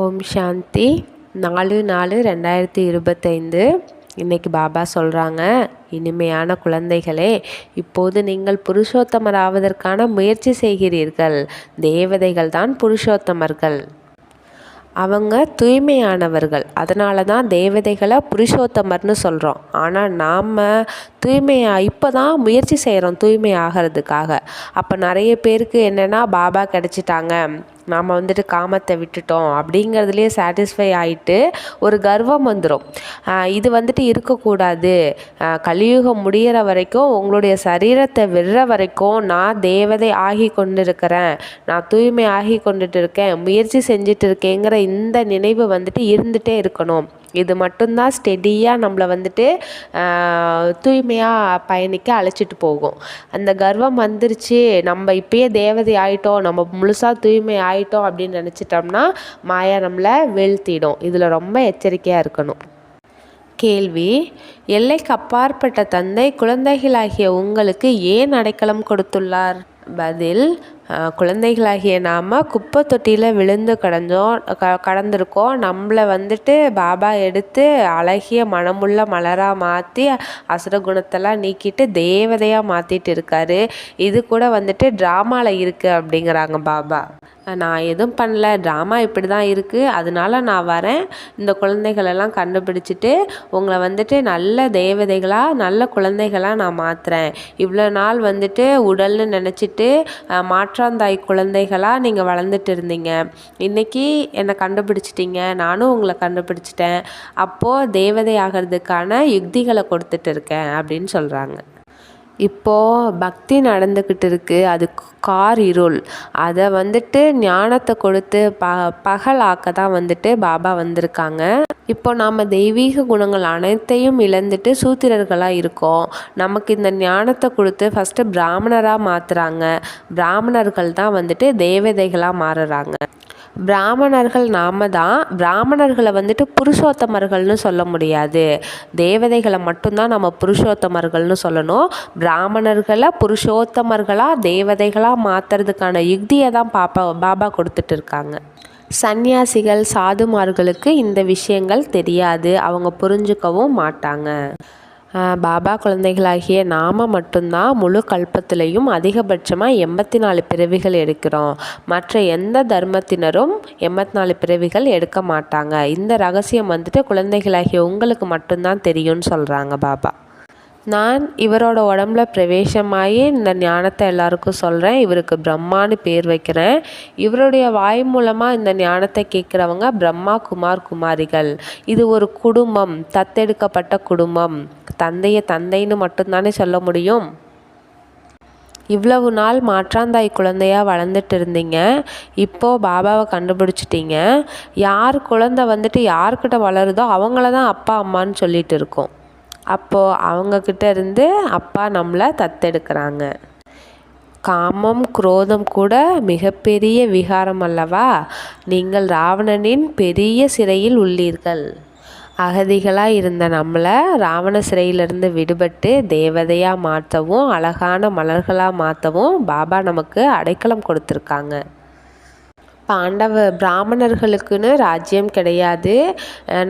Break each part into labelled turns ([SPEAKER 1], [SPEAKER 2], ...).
[SPEAKER 1] ஓம் சாந்தி. நாலு நாலு ரெண்டாயிரத்தி இருபத்தைந்து. இன்னைக்கு பாபா சொல்கிறாங்க இனிமையான குழந்தைகளே இப்போது நீங்கள் புருஷோத்தமர் ஆவதற்கான முயற்சி செய்கிறீர்கள். தேவதைகள் தான் புருஷோத்தமர்கள். அவங்க தூய்மையானவர்கள். அதனால தான் தேவதைகளை புருஷோத்தமர்னு சொல்கிறோம் ஆனால் நாம் தூய்மையாக இப்போ தான் முயற்சி செய்கிறோம் தூய்மை ஆகிறதுக்காக அப்போ நிறைய பேருக்கு என்னென்னா பாபா கிடச்சிட்டாங்க. நாம் வந்துட்டு காமத்தை விட்டுட்டோம். அப்படிங்கிறதுலேயே சாட்டிஸ்ஃபை ஆகிட்டு ஒரு கர்வம் வந்துடும் இது வந்துட்டு இருக்கக்கூடாது. கலியுகம் முடிகிற வரைக்கும் உங்களுடைய சரீரத்தை விடுற வரைக்கும் நான் தேவதை ஆகி கொண்டிருக்கிறேன். நான் தூய்மை ஆகி கொண்டுட்டு இருக்கேன். முயற்சி செஞ்சுட்டு இருக்கேங்கிற இந்த நினைவு வந்துட்டு இருந்துகிட்டே இருக்கணும். இது மட்டும்தான் ஸ்டெடியாக நம்மளை வந்துட்டு தூய்மையாக பயணிக்க அழைச்சிட்டு போகும். அந்த கர்வம் வந்துருச்சு நம்ம இப்பயே தேவதை ஆயிட்டோம் நம்ம முழுசாக தூய்மை ஆயிட்டோம் அப்படின்னு நினச்சிட்டோம்னா மாயா நம்மளை வீழ்த்திடும். இதில் ரொம்ப எச்சரிக்கையாக இருக்கணும். கேள்வி எல்லைக்கு அப்பாற்பட்ட தந்தை குழந்தைகளாகிய உங்களுக்கு ஏன் அடைக்கலம் கொடுத்துள்ளார்? பதில் குழந்தைகளாகிய நாம் குப்பை தொட்டியில் விழுந்து கடந்தோம் க கடந்திருக்கோம். நம்மளை வந்துட்டு பாபா எடுத்து அழகிய மனமுள்ள மலராக மாற்றி அசுர குணத்தெல்லாம் நீக்கிட்டு தேவதையாக மாற்றிட்டு இருக்காரு. இது கூட வந்துட்டு ட்ராமாவில் இருக்குது அப்படிங்கிறாங்க பாபா. நான் எதுவும் பண்ணல. ட்ராமா இப்படி தான் இருக்குது அதனால நான் வரேன். இந்த குழந்தைகளெல்லாம் கண்டுபிடிச்சிட்டு உங்களை வந்துட்டு நல்ல தேவதைகளாக நல்ல குழந்தைகளாக நான் மாற்றுறேன் இவ்வளோ நாள் வந்துட்டு உடல்னு நினச்சிட்டு மாற்றாந்தாய் குழந்தைகளாக நீங்கள் வளர்ந்துட்டு இருந்தீங்க. இன்றைக்கி என்னை கண்டுபிடிச்சிட்டிங்க. நானும் உங்களை கண்டுபிடிச்சிட்டேன். அப்போது தேவதை ஆகிறதுக்கான யுக்திகளை கொடுத்துட்டு இருக்கேன் அப்படின்னு சொல்கிறாங்க இப்போது பக்தி நடந்துக்கிட்டு இருக்குது அது கார் இருள். அதை வந்துட்டு ஞானத்தை கொடுத்து ப பகலாக்க தான் வந்துட்டு பாபா வந்திருக்காங்க. இப்போ நாம் தெய்வீக குணங்கள் அனைத்தையும் இழந்துட்டு சூத்திரர்களாக இருக்கோம். நமக்கு இந்த ஞானத்தை கொடுத்து ஃபஸ்ட்டு பிராமணராக மாற்றுறாங்க பிராமணர்கள் தான் வந்துட்டு தேவதைகளாக மாறுறாங்க. பிராமணர்கள் நாம தான் பிராமணர்களை வந்துட்டு புருஷோத்தமர்கள்னு சொல்ல முடியாது. தேவதைகளை மட்டும்தான் நம்ம புருஷோத்தமர்கள்னு சொல்லணும். பிராமணர்களை புருஷோத்தமர்களாக தேவதைகளாக மாற்றுறதுக்கான யுக்தியை தான் பாப்பா பாபா கொடுத்துட்டு இருக்காங்க. சந்நியாசிகள் சாதுமார்களுக்கு இந்த விஷயங்கள் தெரியாது. அவங்க புரிஞ்சுக்கவும் மாட்டாங்க. பாபா குழந்தைகளாகிய நாம் மட்டும்தான் முழு கல்பத்திலையும் அதிகபட்சமாக எண்பத்தி நாலு பிறவிகள் எடுக்கிறோம். மற்ற எந்த தர்மத்தினரும் எண்பத்தி நாலு பிறவிகள் எடுக்க மாட்டாங்க. இந்த ரகசியம் வந்துட்டு குழந்தைகளாகிய உங்களுக்கு மட்டும்தான் தெரியும்னு சொல்கிறாங்க பாபா. நான் இவரோட உடம்புல பிரவேசமாகி இந்த ஞானத்தை எல்லாருக்கும் சொல்கிறேன் இவருக்கு பிரம்மான்னு பேர் வைக்கிறேன். இவருடைய வாய் மூலமாக இந்த ஞானத்தை கேட்குறவங்க பிரம்மா குமார் குமாரிகள். இது ஒரு குடும்பம் தத்தெடுக்கப்பட்ட குடும்பம். தந்தையை தந்தைன்னு மட்டும்தானே சொல்ல முடியும்? இவ்வளவு நாள் மாற்றாந்தாய் குழந்தையாக வளர்ந்துட்டு இருந்தீங்க இப்போது பாபாவை கண்டுபிடிச்சிட்டிங்க. யார் குழந்தை வந்துட்டு யார்கிட்ட வளருதோ அவங்கள தான் அப்பா அம்மான்னு சொல்லிட்டு இருக்கோம். அப்போது அவங்கக்கிட்ட இருந்து அப்பா நம்மளை தத்தெடுக்கிறாங்க. காமம் குரோதம் கூட மிகப்பெரிய விகாரம் அல்லவா? நீங்கள் ராவணனின் பெரிய சிறையில் உள்ளீர்கள். அகதிகளாக இருந்த நம்மளை ராவண சிறையிலிருந்து விடுபட்டு தேவதையாக மாற்றவும் அழகான மலர்களாக மாற்றவும் பாபா நமக்கு அடைக்கலம் கொடுத்துருக்காங்க. பாண்டவ பிராமணர்களுக்குன்னு ராஜ்யம் கிடையாது.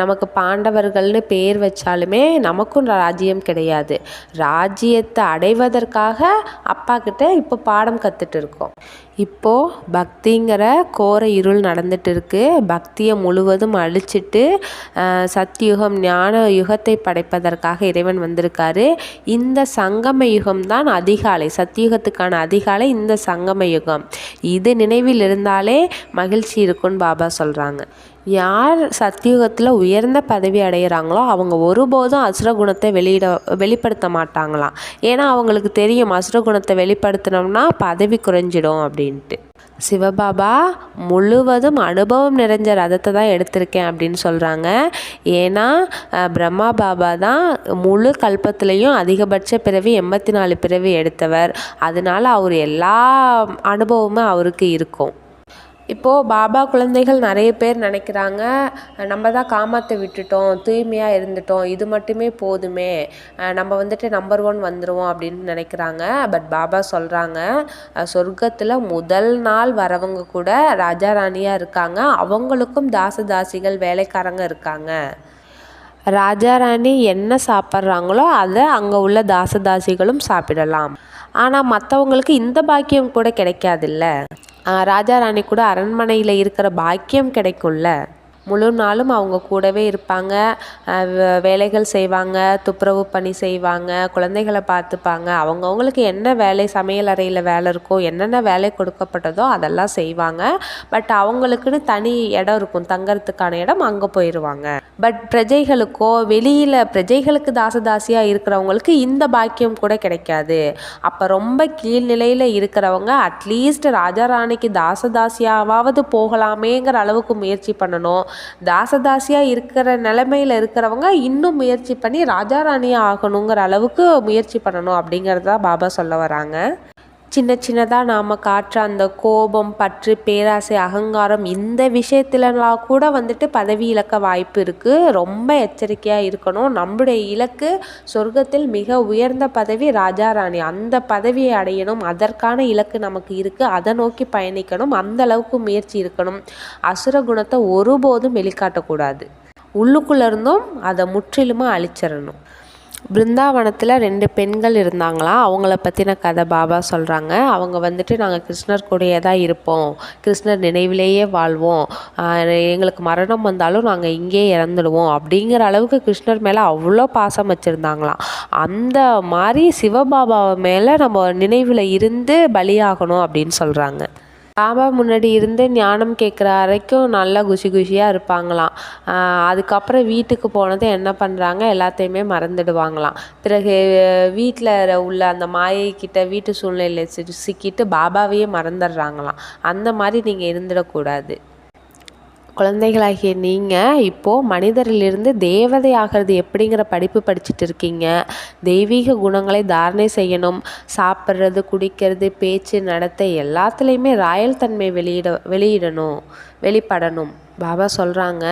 [SPEAKER 1] நமக்கு பாண்டவர்கள்னு பேர் வச்சாலுமே நமக்கும் ராஜ்யம் கிடையாது. ராஜ்யத்தை அடைவதற்காக அப்பா கிட்ட இப்போ பாடம் கற்றுட்டு இருக்கோம். இப்போது பக்திங்கிற கோர இருள் நடந்துட்டு இருக்குது பக்தியை முழுவதும் அழிச்சிட்டு சத்தியுகம் ஞான யுகத்தை படைப்பதற்காக இறைவன் வந்திருக்காரு. இந்த சங்கம யுகம் தான் அதிகாலை சத்தியுகத்துக்கான அதிகாலை இந்த சங்கம யுகம். இது நினைவில் இருந்தாலே மகிழ்ச்சி இருக்குன்னு பாபா சொல்கிறாங்க யார் சத்தியுகத்தில் உயர்ந்த பதவி அடைகிறாங்களோ அவங்க ஒருபோதும் அசுரகுணத்தை வெளியிட வெளிப்படுத்த மாட்டாங்களாம். ஏன்னா அவங்களுக்கு தெரியும் அசுரகுணத்தை வெளிப்படுத்தினோம்னா பதவி குறைஞ்சிடும் அப்படின்ட்டு. சிவபாபா முழுவதும் அனுபவம் நிறைஞ்ச ரதத்தை தான் எடுத்திருக்கேன் அப்படின்னு சொல்கிறாங்க ஏன்னா பிரம்மா பாபா தான் முழு கல்பத்துலேயும் அதிகபட்ச பிறவி எண்பத்தி நாலு பிறவி எடுத்தவர். அதனால அவர் எல்லா அனுபவமும் அவருக்கு இருக்கும். இப்போது பாபா குழந்தைகள் நிறைய பேர் நினைக்கிறாங்க நம்ம தான் காமத்தை விட்டுட்டோம் தூய்மையாக இருந்துட்டோம் இது மட்டுமே போதுமே நம்ம வந்துட்டு நம்பர் ஒன் வந்துடுவோம் அப்படின்னு நினைக்கிறாங்க. பட் பாபா சொல்கிறாங்க சொர்க்கத்தில் முதல் நாள் வரவங்க கூட ராஜா ராணியாக இருக்காங்க. அவங்களுக்கும் தாச தாசிகள் வேலைக்காரங்க இருக்காங்க. ராஜா ராணி என்ன சாப்பிட்றாங்களோ அதை அங்கே உள்ள தாசதாசிகளும் சாப்பிடலாம். ஆனால் மற்றவங்களுக்கு இந்த பாக்கியம் கூட கிடைக்காதுல்ல. ராஜா ராணி கூட அரண்மனையில் இருக்கிற பாக்கியம் கிடைக்கும்ல. முழு நாளும் அவங்க கூடவே இருப்பாங்க. வே- வேலைகள் செய்வாங்க துப்புரவு பணி செய்வாங்க குழந்தைகளை பார்த்துப்பாங்க. அவங்கவுங்களுக்கு என்ன வேலை சமையல் அறையில் வேலை இருக்கோ என்னென்ன வேலை கொடுக்கப்பட்டதோ அதெல்லாம் செய்வாங்க. பட் அவங்களுக்குன்னு தனி இடம் இருக்கும். தங்கறதுக்கான இடம் அங்கே போயிடுவாங்க பட் பிரஜைகளுக்கோ வெளியில் பிரஜைகளுக்கு தாசதாசியாக இருக்கிறவங்களுக்கு இந்த பாக்கியம் கூட கிடைக்காது. அப்போ ரொம்ப கீழ்நிலையில் இருக்கிறவங்க அட்லீஸ்ட் ராஜா ராணிக்கு தாசதாசியாவது போகலாமேங்கிற அளவுக்கு முயற்சி பண்ணணும். தாசதாசியாக இருக்கிற நிலைமையில் இருக்கிறவங்க இன்னும் முயற்சி பண்ணி ராஜா ராணியாக ஆகணுங்கிற அளவுக்கு முயற்சி பண்ணணும் அப்படிங்கிறதா பாபா சொல்ல வராங்க. சின்ன சின்னதாக நாம் காட்டுற அந்த கோபம் பற்று பேராசை அகங்காரம் இந்த விஷயத்துலலாம் கூட வந்துட்டு பதவி இழக்க வாய்ப்பு இருக்குது ரொம்ப எச்சரிக்கையாக இருக்கணும். நம்முடைய இலக்கு சொர்க்கத்தில் மிக உயர்ந்த பதவி ராஜா ராணி. அந்த பதவியை அடையணும். அதற்கான இலக்கு நமக்கு இருக்குது அதை நோக்கி பயணிக்கணும். அந்த அளவுக்கு முயற்சி இருக்கணும். அசுர குணத்தை ஒருபோதும் வெளிக்காட்டக்கூடாது. உள்ளுக்குள்ளே இருந்தும் அதை முற்றிலுமாக அழிச்சிடணும். பிருந்தாவனத்தில் ரெண்டு பெண்கள் இருந்தாங்களாம். அவங்கள பற்றின கதை பாபா சொல்கிறாங்க அவங்க வந்துட்டு நாங்கள் கிருஷ்ணர் கூடயே தான் இருப்போம். கிருஷ்ணர் நினைவிலேயே வாழ்வோம். எங்களுக்கு மரணம் வந்தாலும் நாங்கள் இங்கேயே இறந்துடுவோம் அப்படிங்கிற அளவுக்கு கிருஷ்ணர் மேலே அவ்வளோ பாசம் வச்சுருந்தாங்களாம். அந்த மாதிரி சிவபாபாவை மேலே நம்ம நினைவில் இருந்து பலியாகணும் அப்படின்னு சொல்கிறாங்க பாபா முன்னாடி இருந்து ஞானம் கேட்குற வரைக்கும் நல்லா குஷி குஷியாக இருப்பாங்களாம். அதுக்கப்புறம் வீட்டுக்கு போனது என்ன பண்ணுறாங்க எல்லாத்தையுமே மறந்துடுவாங்களாம். பிறகு வீட்டில் உள்ள அந்த மாயை வீட்டு சூழ்நிலையில் சிக்கிட்டு பாபாவையே மறந்துடுறாங்களாம். அந்த மாதிரி நீங்கள் இருந்துடக்கூடாது. குழந்தைகளாகிய நீங்கள் இப்போது மனிதரிலிருந்து தேவதை ஆகிறது எப்படிங்கிற படிப்பு படிச்சுட்டு இருக்கீங்க. தெய்வீக குணங்களை தாரணை செய்யணும். சாப்பிட்றது குடிக்கிறது பேச்சு நடத்தை எல்லாத்துலேயுமே ராயல் தன்மை வெளியிட வெளியிடணும். வெளிப்படணும். பாபா சொல்கிறாங்க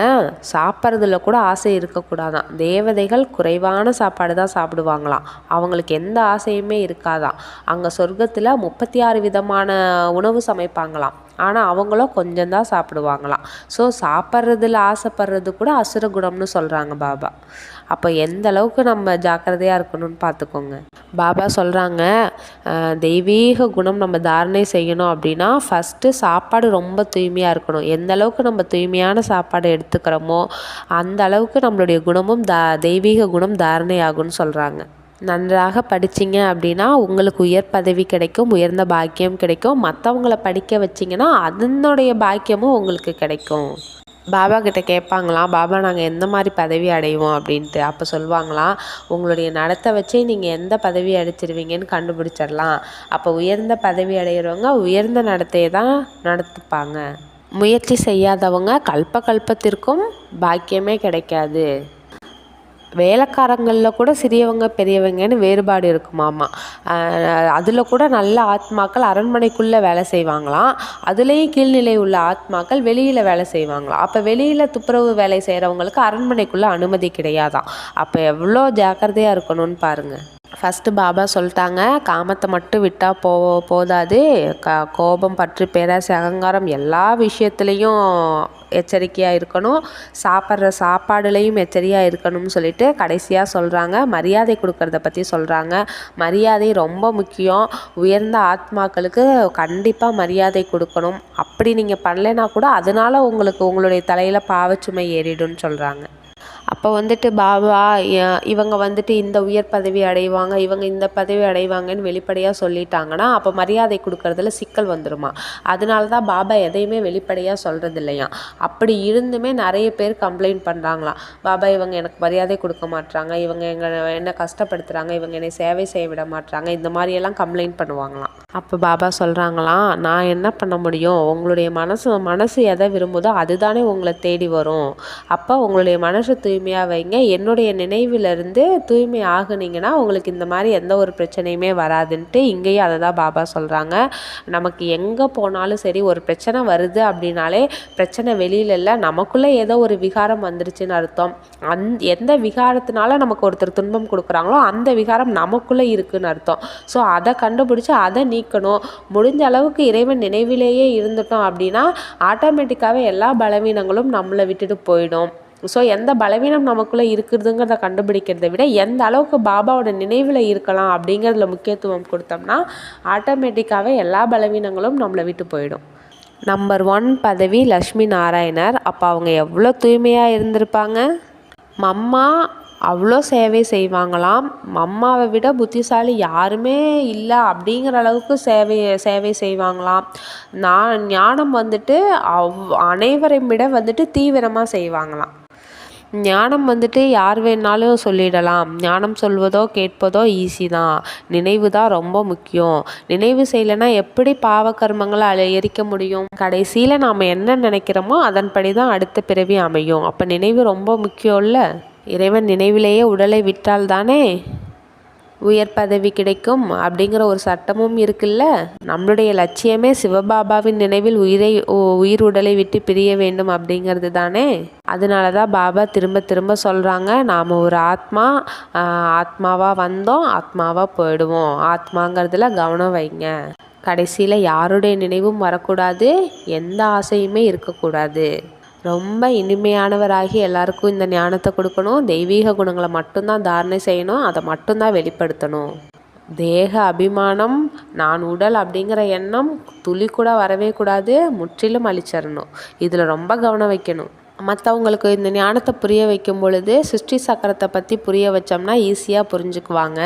[SPEAKER 1] சாப்பிட்றதுல கூட ஆசை இருக்கக்கூடாதான். தேவதைகள் குறைவான சாப்பாடு தான் சாப்பிடுவாங்களாம். அவங்களுக்கு எந்த ஆசையுமே இருக்காதான் அங்கே சொர்க்கத்தில் முப்பத்தி ஆறு விதமான உணவு சமைப்பாங்களாம். ஆனால் அவங்களும் கொஞ்சம்தான் சாப்பிடுவாங்களாம். ஸோ சாப்பிட்றதுல ஆசைப்படுறது கூட அசுர குணம்னு சொல்கிறாங்க பாபா. அப்போ எந்த அளவுக்கு நம்ம ஜாக்கிரதையாக இருக்கணும்னு பார்த்துக்கோங்க பாபா சொல்கிறாங்க தெய்வீக குணம் நம்ம தாரணை செய்யணும் அப்படின்னா ஃபஸ்ட்டு சாப்பாடு ரொம்ப தூய்மையாக இருக்கணும். எந்த அளவுக்கு நம்ம தூய்மையான சாப்பாடு எடுத்துக்கிறோமோ அந்த அளவுக்கு நம்மளுடைய குணமும் தா தெய்வீக குணம் தாரணை ஆகும்னு சொல்கிறாங்க நன்றாக படிச்சீங்க அப்படின்னா உங்களுக்கு உயர் பதவி கிடைக்கும் உயர்ந்த பாக்கியம் கிடைக்கும். மற்றவங்கள படிக்க வச்சிங்கன்னா அதனுடைய பாக்கியமும் உங்களுக்கு கிடைக்கும். பாபா கிட்ட கேட்பாங்களாம் பாபா நாங்கள் எந்த மாதிரி பதவி அடைவோம்? அப்படின்ட்டு. அப்போ சொல்லுவாங்களாம் உங்களுடைய நடத்தை வச்சே நீங்கள் எந்த பதவி அடைச்சிருவீங்கன்னு கண்டுபிடிச்சிடலாம். அப்போ உயர்ந்த பதவி அடைகிறவங்க உயர்ந்த நடத்தையை தான் நடத்துப்பாங்க. முயற்சி செய்யாதவங்க கல்ப கல்பத்திற்கும் பாக்கியமே கிடைக்காது. வேலைக்காரங்களில் கூட சிறியவங்க பெரியவங்கன்னு வேறுபாடு இருக்குமாமா அதில் கூட நல்ல ஆத்மாக்கள் அரண்மனைக்குள்ளே வேலை செய்வாங்களாம். அதுலேயும் கீழ்நிலை உள்ள ஆத்மாக்கள் வெளியில் வேலை செய்வாங்களாம். அப்போ வெளியில் துப்புரவு வேலை செய்கிறவங்களுக்கு அரண்மனைக்குள்ளே அனுமதி கிடையாதான் அப்போ எவ்வளோ ஜாக்கிரதையாக இருக்கணும்னு பாருங்கள் ஃபஸ்ட்டு பாபா சொல்லிட்டாங்க காமத்தை மட்டும் விட்டால் போ போதாது. க கோபம் பற்று பேராசை அகங்காரம் எல்லா விஷயத்துலேயும் எச்சரிக்கையாக இருக்கணும். சாப்பிட்ற சாப்பாடுலேயும் எச்சரிக்கையாக இருக்கணும்னு சொல்லிட்டு கடைசியாக சொல்கிறாங்க மரியாதை கொடுக்கறத பற்றி சொல்கிறாங்க மரியாதை ரொம்ப முக்கியம். உயர்ந்த ஆத்மாக்களுக்கு கண்டிப்பாக மரியாதை கொடுக்கணும். அப்படி நீங்கள் பண்ணலைன்னா கூட அதனால் உங்களுக்கு உங்களுடைய தலையில் பாவச்சுமை ஏறிடும்னு சொல்கிறாங்க அப்போ வந்துட்டு பாபா இவங்க வந்துட்டு இந்த உயர் பதவி அடைவாங்க இவங்க இந்த பதவி அடைவாங்கன்னு வெளிப்படையாக சொல்லிட்டாங்கன்னா அப்போ மரியாதை கொடுக்கறதுல சிக்கல் வந்துடுமா அதனால தான் பாபா எதையுமே வெளிப்படையாக சொல்கிறது இல்லையா அப்படி இருந்துமே நிறைய பேர் கம்ப்ளைண்ட் பண்ணுறாங்களாம் பாபா இவங்க எனக்கு மரியாதை கொடுக்க மாட்டாங்க இவங்க எங்களை என்ன கஷ்டப்படுத்துகிறாங்க இவங்க என்னை சேவை செய்ய விட மாட்டாங்க இந்த மாதிரியெல்லாம் கம்ப்ளைண்ட் பண்ணுவாங்களாம். அப்போ பாபா சொல்கிறாங்களாம் நான் என்ன பண்ண முடியும்? உங்களுடைய மனசு மனசு எதை விரும்புதோ அதுதானே உங்களை தேடி வரும். அப்போ உங்களுடைய மனசு தூய் தூய்மையாக வைங்க. என்னுடைய நினைவிலிருந்து தூய்மை ஆகுனீங்கன்னா உங்களுக்கு இந்த மாதிரி எந்த ஒரு பிரச்சனையுமே வராதுன்ட்டு இங்கேயும் அதை தான் பாபா சொல்கிறாங்க நமக்கு எங்கே போனாலும் சரி ஒரு பிரச்சனை வருது அப்படின்னாலே பிரச்சனை வெளியில இல்லை நமக்குள்ளே ஏதோ ஒரு விகாரம் வந்துருச்சுன்னு அர்த்தம். அந் எந்த விகாரத்தினால நமக்கு ஒருத்தர் துன்பம் கொடுக்குறாங்களோ அந்த விகாரம் நமக்குள்ளே இருக்குன்னு அர்த்தம். ஸோ அதை கண்டுபிடிச்சி அதை நீக்கணும். முடிஞ்ச அளவுக்கு இறைவன் நினைவிலேயே இருந்துட்டோம் அப்படின்னா ஆட்டோமேட்டிக்காகவே எல்லா பலவீனங்களும் நம்மளை விட்டுட்டு போயிடும். ஸோ எந்த பலவீனம் நமக்குள்ளே இருக்குதுங்கிறத கண்டுபிடிக்கிறத விட எந்த அளவுக்கு பாபாவோட நினைவில் இருக்கலாம் அப்படிங்கிறதுல முக்கியத்துவம் கொடுத்தோம்னா ஆட்டோமேட்டிக்காகவே எல்லா பலவீனங்களும் நம்மளை விட்டு போயிடும். நம்பர் ஒன் பதவி லக்ஷ்மி நாராயணர். அப்போ அவங்க எவ்வளோ தூய்மையாக இருந்திருப்பாங்க? மம்மா அவ்வளோ சேவை செய்வாங்களாம். மம்மாவை விட புத்திசாலி யாருமே இல்லை அப்படிங்கிற அளவுக்கு சேவை சேவை செய்வாங்களாம். நான் ஞானம் வந்துட்டு அவ் அனைவரையும் விட வந்துட்டு தீவிரமாக செய்வாங்களாம். ஞானம் வந்துட்டு யார் வேணாலும் சொல்லிடலாம். ஞானம் சொல்வதோ கேட்பதோ ஈஸி தான். நினைவு தான் ரொம்ப முக்கியம். நினைவு செய்யலைன்னா எப்படி பாவ கர்மங்களை எரிக்க முடியும்? கடைசியில் நாம் என்ன நினைக்கிறோமோ அதன்படி தான் அடுத்த பிறவி அமையும். அப்போ நினைவு ரொம்ப முக்கியம்ல? இறைவன் நினைவிலேயே உடலை விட்டால் தானே? உயர் பதவி கிடைக்கும் அப்படிங்கிற ஒரு சட்டமும் இருக்குல்ல? நம்மளுடைய லட்சியமே சிவபாபாவின் நினைவில் உயிரை உயிர் உடலை விட்டு பிரிய வேண்டும் அப்படிங்கிறது தானே? அதனால தான் பாபா திரும்ப திரும்ப சொல்கிறாங்க நாம் ஒரு ஆத்மா ஆத்மாவாக வந்தோம் ஆத்மாவாக போயிடுவோம். ஆத்மாங்கிறதுல கவனம் வைங்க. கடைசியில் யாருடைய நினைவும் வரக்கூடாது எந்த ஆசையுமே இருக்கக்கூடாது. ரொம்ப இனிமையானவராகி எல்லாருக்கும் இந்த ஞானத்தை கொடுக்கணும். தெய்வீக குணங்களை மட்டும்தான் தாரணை செய்யணும். அதை மட்டும்தான் வெளிப்படுத்தணும். தேக அபிமானம் நான் உடல் அப்படிங்கிற எண்ணம் துளி கூட வரவே கூடாது. முற்றிலும் அழிச்சிடணும். இதில் ரொம்ப கவனம் வைக்கணும். மற்றவங்களுக்கு இந்த ஞானத்தை புரிய வைக்கும் பொழுது சிருஷ்டி சக்கரத்தை பற்றி புரிய வச்சோம்னா ஈஸியாக புரிஞ்சுக்குவாங்க.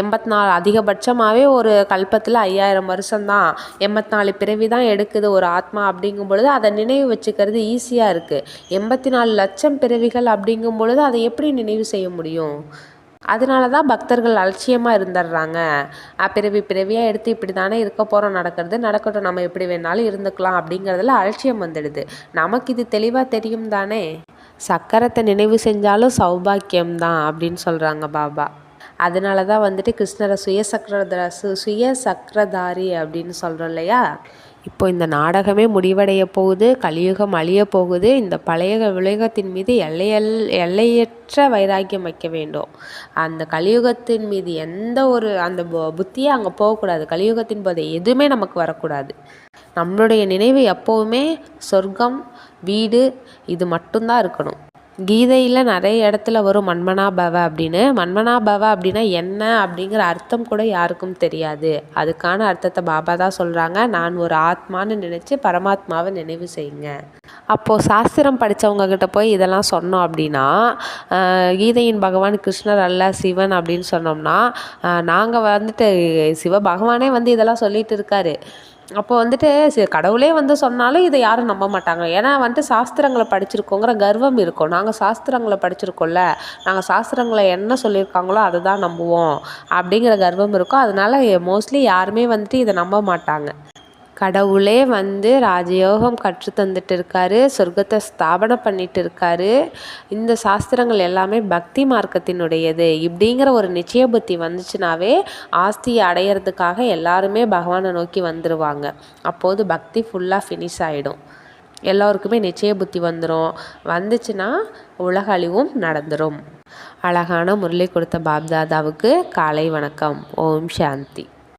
[SPEAKER 1] எண்பத்தி நாலு அதிகபட்சமாகவே ஒரு கல்பத்தில் ஐயாயிரம் வருஷம்தான். எண்பத்தி நாலு பிறவி தான் எடுக்குது ஒரு ஆத்மா அப்படிங்கும் பொழுது அதை நினைவு வச்சுக்கிறது ஈஸியாக இருக்குது எண்பத்தி நாலு லட்சம் பிறவிகள் அப்படிங்கும் பொழுது அதை எப்படி நினைவு செய்ய முடியும்? அதனால தான் பக்தர்கள் அலட்சியமாக இருந்துடுறாங்க. பிறவி பிறவியாக எடுத்து இப்படி தானே இருக்க போகிறோம் நடக்கிறது. நடக்கட்டும் நம்ம எப்படி வேணாலும் இருந்துக்கலாம் அப்படிங்கிறதுல அலட்சியம் வந்துடுது. நமக்கு இது தெளிவாக தெரியும் தானே? சக்கரத்தை நினைவு செஞ்சாலும் சௌபாக்கியம் தான் அப்படின்னு சொல்கிறாங்க பாபா. அதனால தான் வந்துட்டு கிருஷ்ணரை சுய சக்கர சுய சக்கரதாரி அப்படின்னு சொல்கிறோம் இல்லையா? இப்போ இந்த நாடகமே முடிவடைய போகுது கலியுகம் அழிய போகுது. இந்த பழைய உலகத்தின் மீது எல்லையல் எல்லையற்ற வைராக்கியம் வைக்க வேண்டும். அந்த கலியுகத்தின் மீது எந்த ஒரு அந்த புத்தியே அங்கே போகக்கூடாது. கலியுகத்தின் போது எதுவுமே நமக்கு வரக்கூடாது. நம்மளுடைய நினைவு எப்போவுமே சொர்க்கம் வீடு இது மட்டும்தான் இருக்கணும். கீதையில் நிறைய இடத்துல வரும் மன்மனா பவ அப்படின்னு. மன்மனா பவ அப்படின்னா என்ன அப்படிங்கிற அர்த்தம் கூட யாருக்கும் தெரியாது. அதுக்கான அர்த்தத்தை பாபா தான் சொல்கிறாங்க நான் ஒரு ஆத்மான்னு நினச்சி பரமாத்மாவை நினைவு செய்யுங்க. அப்போது சாஸ்திரம் படித்தவங்கக்கிட்ட போய் இதெல்லாம் சொன்னோம் அப்படின்னா கீதையின் பகவான் கிருஷ்ணர் அல்ல சிவன் அப்படின்னு சொன்னோம்னா நாங்கள் வந்துட்டு சிவ பகவானே வந்து இதெல்லாம் சொல்லிட்டு இருக்காரு. அப்போ வந்துட்டு சரி கடவுளே வந்து சொன்னாலும் இதை யாரும் நம்ப மாட்டாங்க. ஏன்னா வந்துட்டு சாஸ்திரங்களை படிச்சிருக்கோங்கிற கர்வம் இருக்கும். நாங்கள் சாஸ்திரங்களை படிச்சிருக்கோம்ல. நாங்கள் சாஸ்திரங்களை என்ன சொல்லியிருக்காங்களோ அதை தான் நம்புவோம். அப்படிங்கிற கர்வம் இருக்கும். அதனால மோஸ்ட்லி யாருமே வந்துட்டு இதை நம்ப மாட்டாங்க. கடவுளே வந்து ராஜயோகம் கற்று தந்துட்டு இருக்காரு சொர்க்கத்தை ஸ்தாபனம் பண்ணிட்டு இருக்காரு இந்த சாஸ்திரங்கள் எல்லாமே பக்தி மார்க்கத்தினுடையது. இப்படிங்கிற ஒரு நிச்சய புத்தி வந்துச்சுனாவே ஆஸ்தியை அடையிறதுக்காக எல்லாருமே பகவானை நோக்கி வந்துடுவாங்க அப்போது பக்தி ஃபுல்லாக ஃபினிஷ் ஆகிடும் எல்லோருக்குமே நிச்சய புத்தி வந்துடும் வந்துச்சுன்னா உலக அழிவும் நடந்துடும் அழகான முரளி கொடுத்த பாப்தாதாவுக்கு காலை வணக்கம். ஓம் சாந்தி.